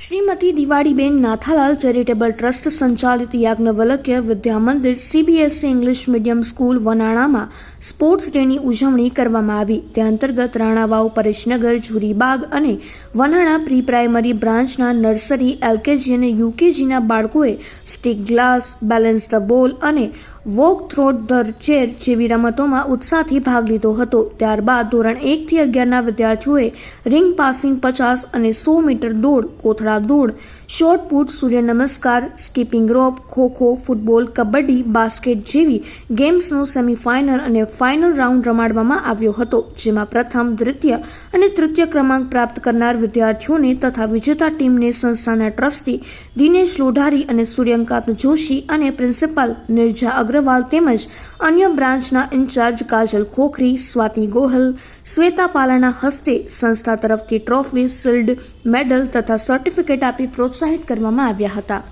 Shrimati Diwaliben Nathalal charitable trust સંચાલિત Yajnavalkya Vidya Mandir CBSE English medium school વનાણામાં sports ડેની ઉજવણી કરવામાં આવી. તે અંતર્ગત રાણાવાવ, પરેશનગર ઝુરીબાગ અને વનાણા પ્રી પ્રાઇમરી બ્રાન્ચના નર્સરી, એલકેજી અને યુકેજીના બાળકોએ stick glass balance the ball અને વોક થ્રોટ ધ ચેર જેવી રમતોમાં ઉત્સાહથી ભાગ લીધો હતો. ત્યારબાદ ધોરણ એકથી અગિયારના વિદ્યાર્થીઓએ રિંગ પાસિંગ પચાસ અને સો મીટર દોડ કોથળા દોડ શોર્ટ પુટ સૂર્ય નમસ્કાર skipping rope khokho football kabaddi basket જેવી ગેમ્સનો સેમીફાઇનલ અને ફાઇનલ રાઉન્ડ રમાડવામાં આવ્યો હતો, જેમાં પ્રથમ, દ્વિતીય અને તૃતીય ક્રમાંક પ્રાપ્ત કરનાર વિદ્યાર્થીઓને તથા વિજેતા ટીમને સંસ્થાના ટ્રસ્ટી દિનેશ લોઢારી અને સૂર્યકાંત જોશી અને પ્રિન્સિપાલ નિર્જા અગ્રવાલ તેમજ અન્ય બ્રાન્ચના ઇન્ચાર્જ કાજલ ખોખરી, સ્વાતિ ગોહલ, શ્વેતા પાલાના હસ્તે સંસ્થા તરફથી ટ્રોફી શિલ્ડ મેડલ તથા સર્ટિફિકેટ આપી પ્રોત્સાહિત કરવામાં આવ્યા હતા.